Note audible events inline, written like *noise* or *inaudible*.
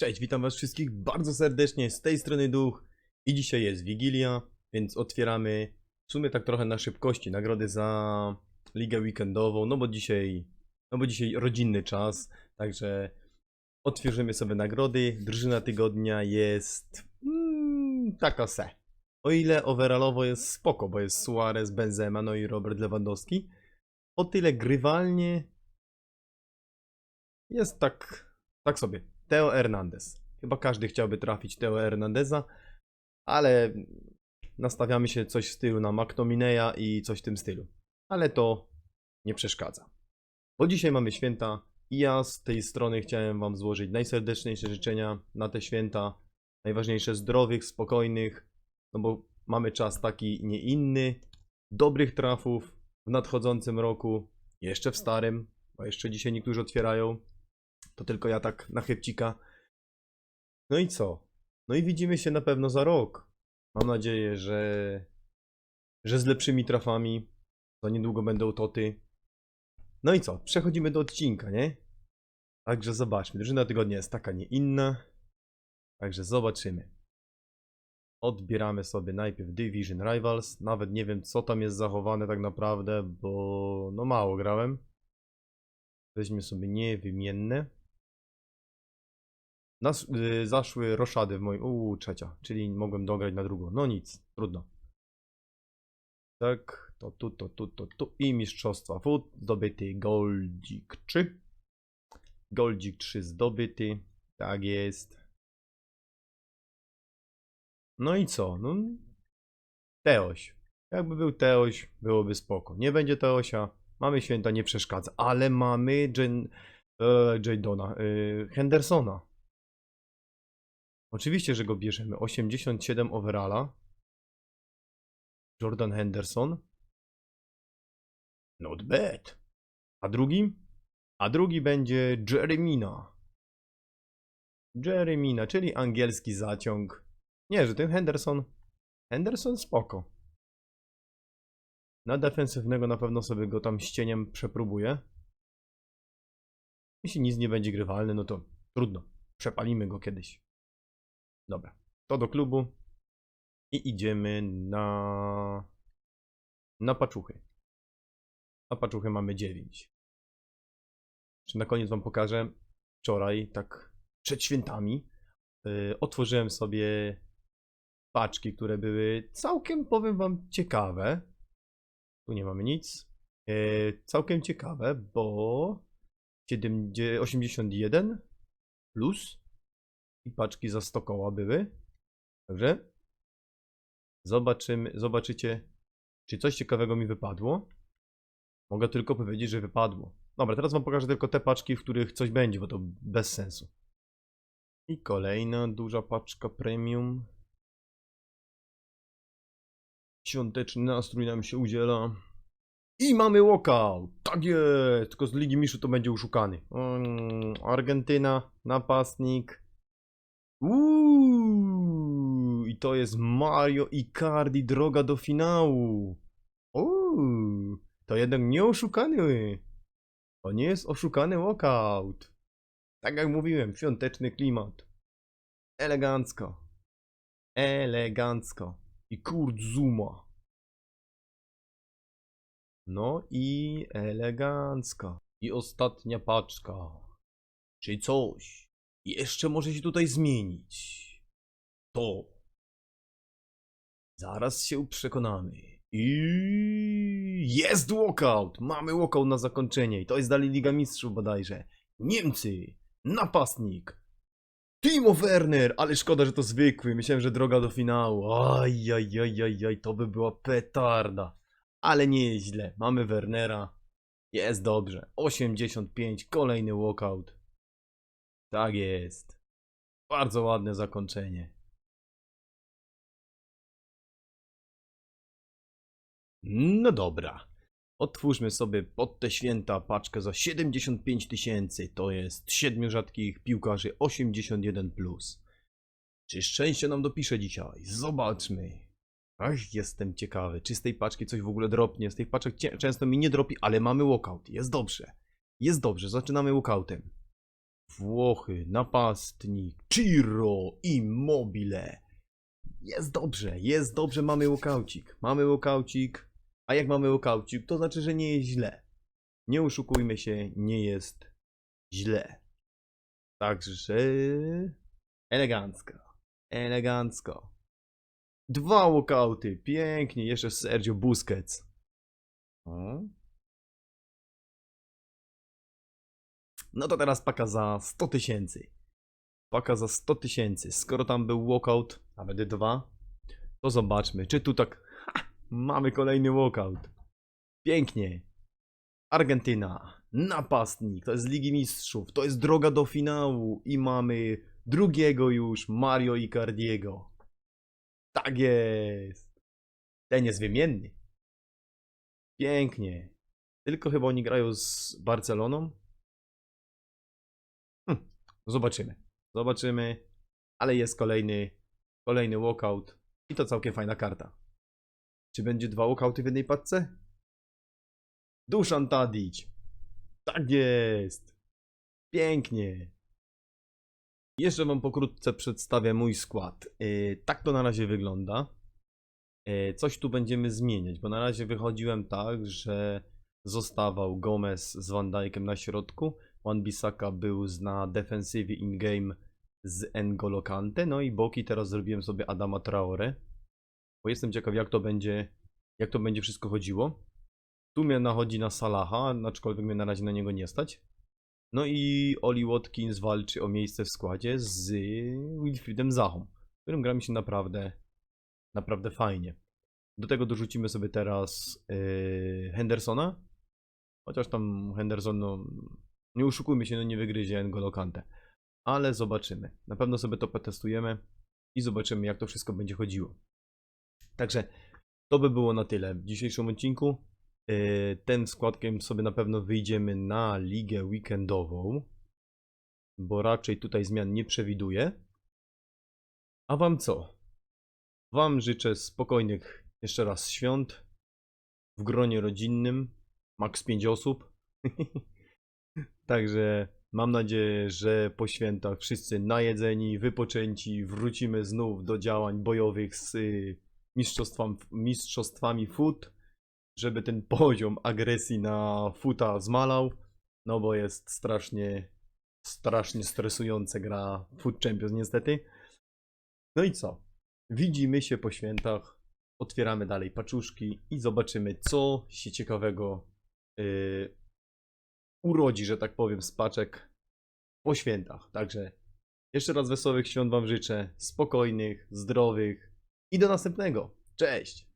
Cześć, witam was wszystkich bardzo serdecznie, z tej strony Duch i dzisiaj jest Wigilia, więc otwieramy w sumie tak trochę na szybkości nagrody za ligę weekendową, no bo dzisiaj, no bo dzisiaj rodzinny czas, także otworzymy sobie nagrody, drużyna tygodnia jest mm, taka se. O ile overallowo jest spoko, bo jest Suarez, Benzema, no i Robert Lewandowski, o tyle grywalnie jest tak, tak sobie. Teo Hernandez. Chyba każdy chciałby trafić Teo Hernandeza, ale nastawiamy się coś w stylu na McTominaya i coś w tym stylu. Ale to nie przeszkadza. Bo dzisiaj mamy święta i ja z tej strony chciałem Wam złożyć najserdeczniejsze życzenia na te święta. Najważniejsze zdrowych, spokojnych, no bo mamy czas taki nie inny. Dobrych trafów w nadchodzącym roku, jeszcze w starym, bo jeszcze dzisiaj niektórzy otwierają. To tylko ja tak na chybcika. No i co? No i widzimy się na pewno za rok. Mam nadzieję, że, że z lepszymi trafami. Za niedługo będą toty. No i co? Przechodzimy do odcinka, nie? Także zobaczmy. Drużyna tygodnia jest taka, nie inna. Także zobaczymy. Odbieramy sobie najpierw Division Rivals. Nawet nie wiem, co tam jest zachowane tak naprawdę, bo no mało grałem. Weźmy sobie niewymienne. Nas, y, zaszły roszady w moim. Uuu, trzecia, czyli mogłem dograć na drugą. No nic, trudno. Tak, to tu, to tu, to tu. I mistrzostwa food zdobyty Goldzik 3. Goldzik 3 zdobyty. Tak jest. No i co? No. Teoś. Jakby był Teoś, byłoby spoko. Nie będzie Teosia. Mamy święta, nie przeszkadza. Ale mamy Jen, e, Jadona, e, Hendersona. Oczywiście, że go bierzemy. 87 overalla. Jordan Henderson. Not bad. A drugi? A drugi będzie Jeremina. Jeremina, czyli angielski zaciąg. Nie, że ten Henderson. Henderson spoko. Na defensywnego na pewno sobie go tam z cieniem przepróbuję. Jeśli nic nie będzie grywalny, no to trudno. Przepalimy go kiedyś. Dobra, to do klubu. I idziemy na... Na paczuchy. Na paczuchy mamy 9. Czy na koniec wam pokażę. Wczoraj, tak przed świętami, yy, otworzyłem sobie paczki, które były całkiem, powiem wam, ciekawe. Tu nie mamy nic. Yy, całkiem ciekawe, bo 70, 81 plus i paczki za 100 koła były. Także zobaczymy, zobaczycie, czy coś ciekawego mi wypadło. Mogę tylko powiedzieć, że wypadło. Dobra, teraz wam pokażę tylko te paczki, w których coś będzie, bo to bez sensu. I kolejna duża paczka premium. Świąteczny nastrój nam się udziela. I mamy walkout! Tak jest! Tylko z Ligi Miszu to będzie uszukany. Mm, Argentyna, napastnik. Uuu, i to jest Mario Icardi, droga do finału. Uuu, to jednak nie oszukany. To nie jest oszukany walkout. Tak jak mówiłem, świąteczny klimat. Elegancko. Elegancko. I Kurt Zuma. No i elegancko. I ostatnia paczka. Czyli coś jeszcze może się tutaj zmienić. To. Zaraz się przekonamy. I jest walkout! Mamy walkout na zakończenie. I to jest dalej Liga Mistrzów bodajże. Niemcy! Napastnik! Timo Werner! Ale szkoda, że to zwykły. Myślałem, że droga do finału. Ajajajajaj, to by była petarda. Ale nieźle. Mamy Wernera. Jest dobrze. 85, kolejny walkout. Tak jest. Bardzo ładne zakończenie. No dobra. Otwórzmy sobie pod te święta paczkę za 75 tysięcy. To jest 7 rzadkich piłkarzy 81. Plus. Czy szczęście nam dopisze dzisiaj? Zobaczmy. Ach, jestem ciekawy, czy z tej paczki coś w ogóle dropnie. Z tych paczek często mi nie dropi, ale mamy walkout. Jest dobrze. Jest dobrze, zaczynamy walkoutem. Włochy, napastnik, Ciro, Immobile. Jest dobrze, jest dobrze, mamy łokaucik. Mamy łokaucik, a jak mamy łokaucik, to znaczy, że nie jest źle. Nie oszukujmy się, nie jest źle. Także elegancko, elegancko. Dwa walkouty, pięknie, jeszcze Sergio Busquets. No to teraz paka za 100 tysięcy. Paka za 100 tysięcy. Skoro tam był walkout, nawet dwa, to zobaczmy, czy tu tak... Ha, mamy kolejny walkout. Pięknie. Argentyna. Napastnik. To jest Ligi Mistrzów. To jest droga do finału. I mamy drugiego już Mario Icardiego. Tak jest. Ten jest wymienny. Pięknie. Tylko chyba oni grają z Barceloną. Hm, zobaczymy. Zobaczymy. Ale jest kolejny, kolejny walkout. I to całkiem fajna karta. Czy będzie dwa walkouty w jednej paczce? Duszan Tadić. Tak jest. Pięknie. Jeszcze wam pokrótce przedstawię mój skład. Yy, tak to na razie wygląda. Yy, coś tu będziemy zmieniać, bo na razie wychodziłem tak, że zostawał Gomez z Van Dijkiem na środku. Wan Bissaka był na defensywie in-game z N'Golo Kante. No i boki teraz zrobiłem sobie Adama Traore. Bo jestem ciekaw jak to będzie, jak to będzie wszystko chodziło. Tu mnie nachodzi na Salaha, aczkolwiek mnie na razie na niego nie stać. No i Oli Watkins walczy o miejsce w składzie z Wilfriedem Zachą, którym gra mi się naprawdę, naprawdę fajnie. Do tego dorzucimy sobie teraz yy, Hendersona. Chociaż tam Henderson, no, nie oszukujmy się, no nie wygryzie N'Golo Kante. Ale zobaczymy. Na pewno sobie to potestujemy i zobaczymy jak to wszystko będzie chodziło. Także to by było na tyle w dzisiejszym odcinku. Yy, Tym składkiem sobie na pewno wyjdziemy na ligę weekendową, bo raczej tutaj zmian nie przewiduję. A wam co? Wam życzę spokojnych jeszcze raz świąt w gronie rodzinnym, maks 5 osób. *laughs* Także mam nadzieję, że po świętach wszyscy najedzeni, wypoczęci, wrócimy znów do działań bojowych z y, mistrzostwami, mistrzostwami foot żeby ten poziom agresji na futa zmalał, no bo jest strasznie, strasznie stresująca gra Foot Champions niestety. No i co? Widzimy się po świętach, otwieramy dalej paczuszki i zobaczymy, co się ciekawego yy, urodzi, że tak powiem, z paczek po świętach. Także jeszcze raz wesołych świąt Wam życzę, spokojnych, zdrowych i do następnego. Cześć!